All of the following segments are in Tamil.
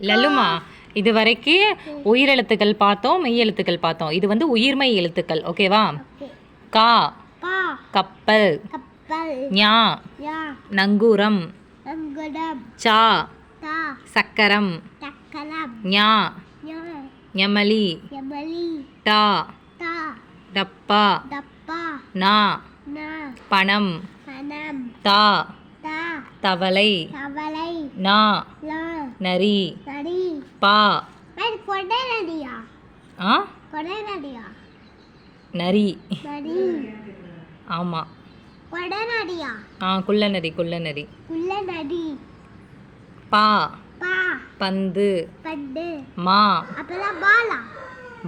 லல்லுமா இது வரைக்கும் உயிரெழுத்துக்கள் பார்த்தோம் மெய் எழுத்துக்கள் பார்த்தோம். இது வந்து உயிர்மெய் எழுத்துக்கள் ஓகேவா? கா. கப்பல். ஞா. நங்கூரம். சா. சக்கரம். ஞா. ஞமலி. டா. டப்பா. நா பணம். தா. தவளை. நா நரி. பா ஆ? நரி. ஆமாம் ஆ குள்ள நரி குள்ள நரி பா. பா. பந்து. மா. பாலா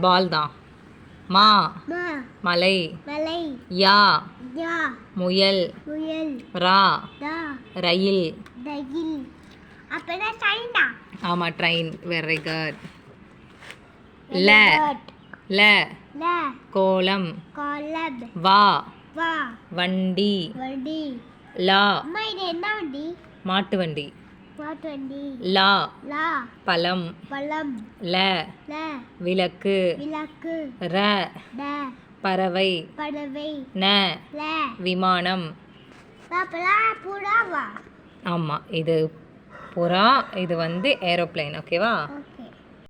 பால்? தான் மா. மலை. மலை. யா. யா. முயல். முயல். ரா. தா ரயில். அப்பெல்லாம் சைனா ஆமாம் ட்ரெயின் வெரி குட் ல. ல. ல. கோலம். கோலம் வா. வா. வண்டி. வண்டி. லா. அம்மா இது என்ன வண்டி? மாட்டு வண்டி. மாட்டு வண்டி. லா. லா. பழம். பழம். ல. ல. விளக்கு. விளக்கு. ர. ட பறவை. பறவை. ந. ல. விமானம். அப்பெல்லாம் புறாவா ஆமாம் இது புறா இது வந்து ஏரோப்ளேன் ஓகேவா